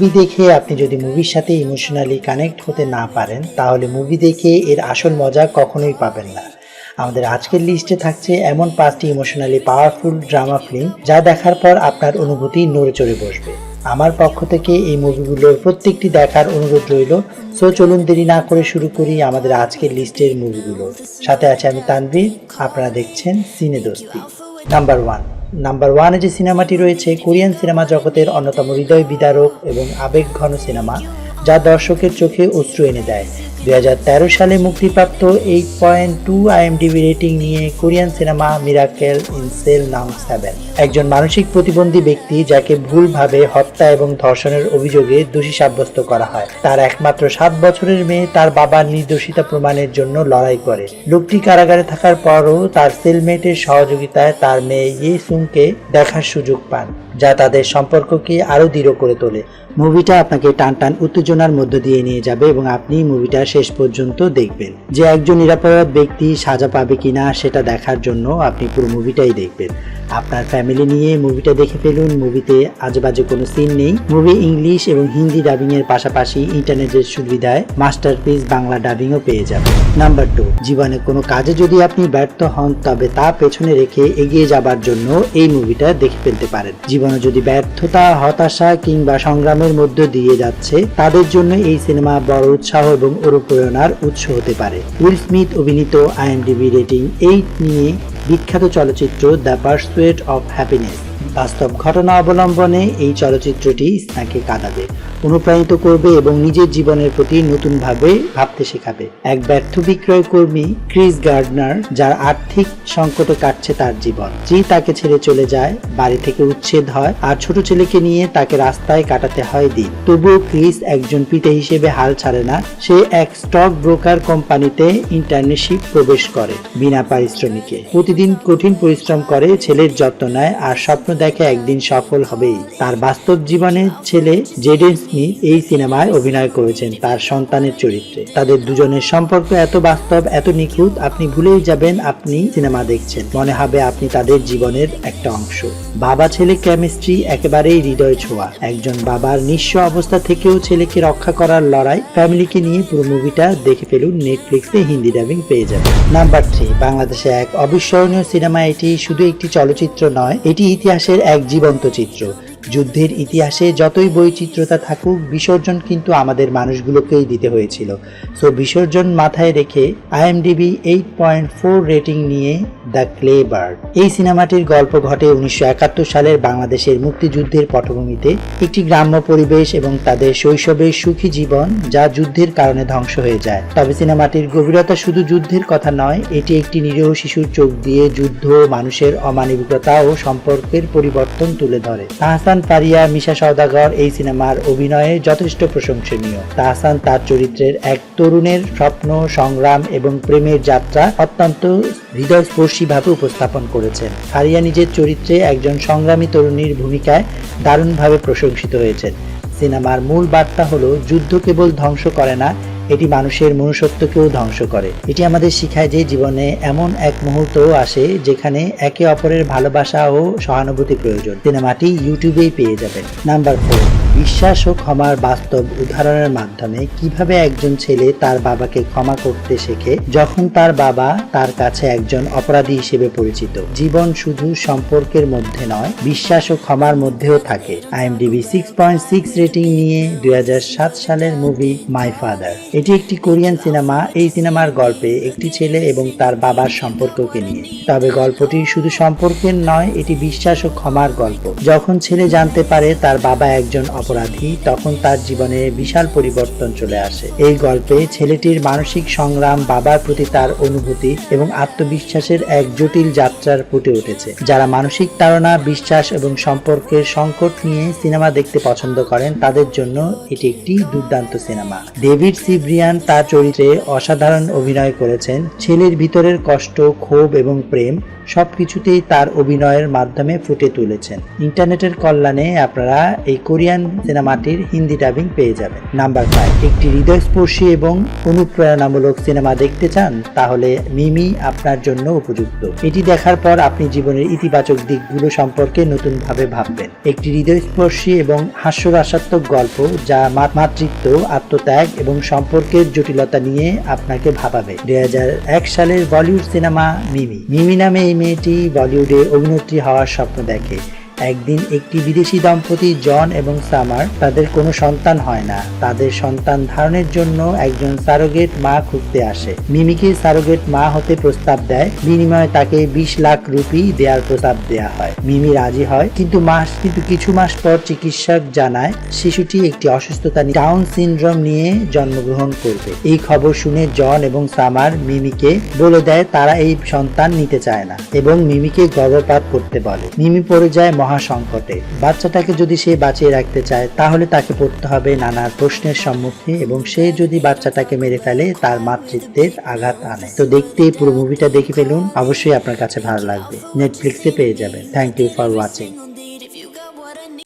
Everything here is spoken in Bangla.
মুভি দেখে আপনি যদি মুভির সাথে ইমোশনালি কানেক্ট হতে না পারেন, তাহলে মুভি দেখে এর আসল মজা কখনোই পাবেন না। আমাদের আজকের লিস্টে থাকছে এমন পাঁচটি ইমোশনালি পাওয়ারফুল ড্রামা ফিল্ম যা দেখার পর আপনার অনুভূতি নড়ে চড়ে বসবে। আমার পক্ষ থেকে এই মুভিগুলোর প্রত্যেকটি দেখার অনুরোধ রইল। সো চলুন দেরি না করে শুরু করি আমাদের আজকের লিস্টের মুভিগুলো সাথে আছে আমি তানভীর, আপনারা দেখছেন সিনে দোস্তি নাম্বার ওয়ান নাম্বার ওয়ানে যে সিনেমাটি রয়েছে কোরিয়ান সিনেমা জগতের অন্যতম হৃদয় বিদারক এবং আবেগঘন সিনেমা। যা দর্শকের চোখে অশ্রু এনে দেয়। দুই হাজার তেরো সালে মুক্তিপ্রাপ্ত eight point two IMDb rating নিয়ে Korean cinema miracle in cell নাম সেভেন একজন মানসিক প্রতিবন্ধী ব্যক্তি যাকে ভুলভাবে হত্যা এবং ধর্ষণের অভিযোগে দোষী সাব্যস্ত করা হয়। তার একমাত্র সাত বছরের মেয়ে তার বাবার নির্দোষিতা প্রমাণের জন্য লড়াই করে। লোকটি কারাগারে থাকার পরও তার সেলমেটের সহযোগিতায় তার মেয়ে ইয়ে সুংকে দেখার সুযোগ পান, যা তাদের সম্পর্ককে আরও দৃঢ় করে তোলে। মুভিটা আপনাকে টান টান উত্তেজনার মধ্য দিয়ে নিয়ে যাবে এবং আপনি মুভিটা শেষ পর্যন্ত দেখবেন। যে একজন নিরাপদ ব্যক্তি সাজা পাবে কিনা সেটা দেখার জন্য আপনি পুরো মুভিটাই দেখবেন। আপনার ফ্যামিলি নিয়ে মুভিটা দেখে ফেলুন। মুভিতে আজেবাজে কোনো সিন নেই। মুভি ইংলিশ এবং হিন্দি ডাবিং এর পাশাপাশি ইন্টারনেটের সুবিধায় মাস্টারপিস বাংলা ডাবিংও পেয়ে যাবেন। নাম্বার টু জীবনে কোনো কাজে যদি আপনি ব্যর্থ হন, তবে তা পেছনে রেখে এগিয়ে যাবার জন্য এই মুভিটা দেখে ফেলতে পারেন। জীবনে যদি ব্যর্থতা, হতাশা কিংবা সংগ্রামের মধ্য দিয়ে যাচ্ছে, তাদের জন্য এই সিনেমা বড় উৎসাহ এবং অনুপ্রেরণার উৎস হতে পারে। উইল স্মিথ অভিনীত আইএমডিবি রেটিং এইট নিয়ে বিখ্যাত চলচ্চিত্র দ্য পার্সুয়েট অফ হ্যাপিনেস। বাস্তব ঘটনা অবলম্বনে এই চলচ্চিত্রটি স্নাকে কাঁদাবে, অনুপ্রাণিত করবে এবং নিজের জীবনের প্রতি নতুনভাবে ভাবতে শেখাবে। এক ব্যর্থ বিক্রয় কর্মী, ক্রিস গার্ডনার, যার আর্থিক সংকটে কাটছে তার জীবন। যে তাকে ছেড়ে চলে যায়, বাড়ি থেকে উচ্ছেদ হয় আর ছোট ছেলেকে নিয়ে তাকে রাস্তায় কাটাতে হয় দিন। তবুও ক্রিস একজন পিতা হিসেবে হাল ছাড়ে না। সে এক স্টক ব্রোকার কোম্পানিতে ইন্টার্নশিপ প্রবেশ করে বিনা পারিশ্রমিকে। প্রতিদিন কঠিন পরিশ্রম করে, ছেলের যত্ন নেয় আর স্বপ্ন দেখে একদিন সফল হবেই। তার বাস্তব জীবনের ছেলে জেডেন স্মিথ এই সিনেমায় অভিনয় করেছেন তার সন্তানের চরিত্রে। তাদের দুজনের সম্পর্ক এত বাস্তব, এত নিখুঁত, আপনি ভুলেই যাবেন, আপনি সিনেমা দেখছেন। মনে হবে আপনি তাদের জীবনের একটা অংশ। বাবা ছেলে কেমিস্ট্রি একেবারেই হৃদয় ছোঁয়া। একজন বাবার নিঃস্ব অবস্থা থেকেও ছেলেকে রক্ষা করার লড়াই ফ্যামিলিকে নিয়ে পুরো মুভিটা দেখে ফেলুন নেটফ্লিক্সে হিন্দি ডাবিং পেয়ে যাবেন। নাম্বার থ্রি, বাংলাদেশে এক অবিস্মরণীয় সিনেমা। এটি শুধু একটি চলচ্চিত্র নয়, এটি ইতিহাসের এক জীবন্ত চিত্র। যুদ্ধের ইতিহাসে যতই বৈচিত্র্যতা থাকুক, বিসর্জন কিন্তু আমাদের মানুষগুলোকেই দিতে হয়েছিল। সো বিসর্জন মাথায় রেখে IMDb eight point four rating নিয়ে দ্য ক্লে এই সিনেমাটির গল্প ঘটে উনিশশো একাত্তর সালের বাংলাদেশের মুক্তিযুদ্ধের পটভূমিতে। একটি গ্রাম্য পরিবেশ এবং তাদের শৈশবের সুখী জীবন যা যুদ্ধের কারণে ধ্বংস হয়ে যায়। তবে সিনেমাটির গভীরতা শুধু যুদ্ধের কথা নয়, এটি একটি নিরীহ শিশুর চোখ দিয়ে যুদ্ধ, মানুষের অমানবিকতা ও সম্পর্কের পরিবর্তন তুলে ধরে। তাহসান পারিয়া মিশা সওদাগর এই সিনেমার অভিনয়ে যথেষ্ট প্রশংসনীয়। তাহসান তার চরিত্রের এক তরুণের স্বপ্ন, সংগ্রাম এবং প্রেমের যাত্রা অত্যন্ত হৃদয়স্পর্শীভাবে উপস্থাপন করেছেন। ফারিয়া নিজের চরিত্রে একজন সংগ্রামী তরুণীর ভূমিকায় দারুণভাবে প্রশংসিত হয়েছেন। সিনেমার মূল বার্তা হলো, যুদ্ধ কেবল ধ্বংস করে না এটি মানুষের মনুষ্যত্বকেও ধ্বংস করে। এটি আমাদের শিখায় যে জীবনে এমন এক মুহূর্ত আসে যেখানে একে অপরের ভালোবাসা ও সহানুভূতি প্রয়োজন। সিনেমাটি ইউটিউবেই পেয়ে যাবেন। Number four. বিশ্বাস ও ক্ষমার বাস্তব উদাহরণের মাধ্যমে কীভাবে একজন ছেলে তার বাবাকে ক্ষমা করতে শেখে, যখন তার বাবা তার কাছে একজন অপরাধী হিসেবে পরিচিত। জীবন শুধু সম্পর্কের মধ্যে নয়, বিশ্বাস ও ক্ষমার মধ্যেও থাকে। IMDb six point six rating নিয়ে দুই সালের মুভি মাই ফাদার এটি একটি কোরিয়ান সিনেমা। এই সিনেমার গল্পে একটি ছেলে এবং তার বাবার সম্পর্ককে নিয়ে। তবে গল্পটি শুধু সম্পর্কের নয়, এটি বিশ্বাস ও ক্ষমার গল্প। যখন ছেলে জানতে পারে তার বাবা একজন অপরাধী, তখন তার জীবনে বিশাল পরিবর্তন চলে আসে। এই গল্পে ছেলেটির মানসিক সংগ্রাম, বাবার প্রতি তার অনুভূতি এবং আত্মবিশ্বাসের এক জটিল যাত্রার ফুটে উঠেছে, যারা মানসিক তাড়না, বিশ্বাস এবং সম্পর্কের সংকট নিয়ে সিনেমা দেখতে পছন্দ করেন, তাদের জন্য এটি একটি দুর্দান্ত সিনেমা। ডেভিড সি এভরিয়ান তার চরিত্রে অসাধারণ অভিনয় করেছেন। ছেলের ভিতরের কষ্ট, ক্ষোভ এবং প্রেম সবকিছুতেই তার অভিনয়ের মাধ্যমে ফুটে তুলেছেন। ইন্টারনেটের কল্যাণে আপনারা এই কোরিয়ান সিনেমাটির হিন্দি ডাবিং পেয়ে যাবেন। নাম্বার ফাইভ একটি হৃদয়স্পর্শী এবং অনুপ্রেরণামূলক সিনেমা দেখতে চান, তাহলে মিমি আপনার জন্য উপযুক্ত। এটি দেখার পর আপনি জীবনের ইতিবাচক দিকগুলো সম্পর্কে নতুনভাবে ভাববেন। একটি হৃদয়স্পর্শী এবং হাস্যরসাত্মক গল্প, যা মাতৃত্ব, আত্মত্যাগ এবং সম্পর্কের জটিলতা নিয়ে আপনাকে ভাবাবে। দুই হাজার এক সালের বলিউড সিনেমা মিমি। মিমি নামে এই মেয়েটি বলিউডে অভিনেত্রী হওয়ার স্বপ্ন দেখে। একদিন একটি বিদেশি দম্পতি জন এবং সামার তাদের কোনো সন্তান হয় না। তাদের সন্তান ধারণের জন্য একজন সারোগেট মা খুঁজতে আসে। মিমিকে সারোগেট মা হতে প্রস্তাব দেয়। বিনিময়ে তাকে বিশ লাখ রুপি দেওয়ার প্রস্তাব দেওয়া হয়। মিমি রাজি হয়, কিন্তু মাস, কিন্তু কিছু মাস পর চিকিৎসক জানায়, শিশুটি একটি অসুস্থতা ডাউন সিনড্রোম নিয়ে জন্মগ্রহণ করবে। এই খবর শুনে জন এবং সামার মিমিকে বলে দেয়, তারা এই সন্তান নিতে চায় না এবং মিমিকে গর্ভপাত করতে বলে। মিমি পড়ে যায় সংকটে বাচ্চাটাকে যদি সে বাঁচিয়ে রাখতে চায়, তাহলে তাকে পড়তে হবে নানা প্রশ্নের সম্মুখে এবং সে যদি বাচ্চাটাকে মেরে ফেলে, তার মাতৃত্বের আঘাত আনে। তো দেখতে পুরো মুভিটা দেখে ফেলুন। অবশ্যই আপনার কাছে ভালো লাগবে। নেটফ্লিক্সে পেয়ে যাবেন। Thank you for watching